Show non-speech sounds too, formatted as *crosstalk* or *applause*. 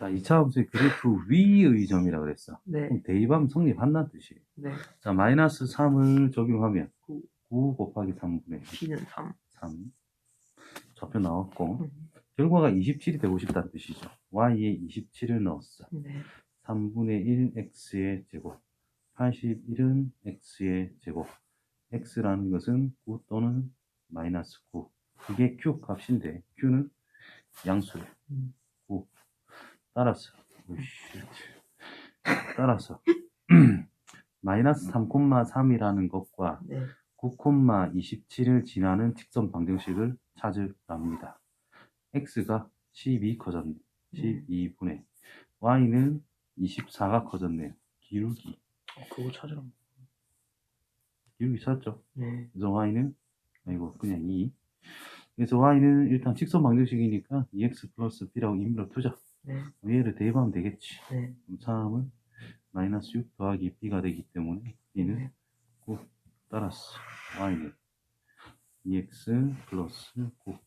자, 이차함수의 그래프 위의 점이라 그랬어. 네. 그럼 대입하면 성립한다는 뜻이에요. 네. 자, 마이너스 3을 적용하면 구. 9 곱하기 3분의 P는 3. 3. 좌표 나왔고, 음. 결과가 27이 되고 싶다는 뜻이죠. y에 27을 넣었어. 네. 3분의 1 x의 제곱. 81은 x의 제곱. x라는 것은 9 또는 마이너스 9. 이게 q 값인데, q는 양수래. 음. 9. 따라서. 오이씨. *laughs* 따라서. *clears throat* 마이너스 3,3이라는 것과 네. 9,27을 지나는 직선 방정식을 찾으랍니다. x가 12 커졌네. 12분의 y는 24가 커졌네요. 기울기. 어, 그거 찾으라고. 기울기 찾죠? 네. 그래서 y는 아이고 그냥 2. 그래서 y는 일단 직선 방정식이니까 2x 플러스 b라고 임의로 두자. 네. 얘를 대입하면 되겠지. 네. 그럼 3은 마이너스 6 더하기 b가 되기 때문에 b는 네. 9 따라서 y는 2x 플러스 9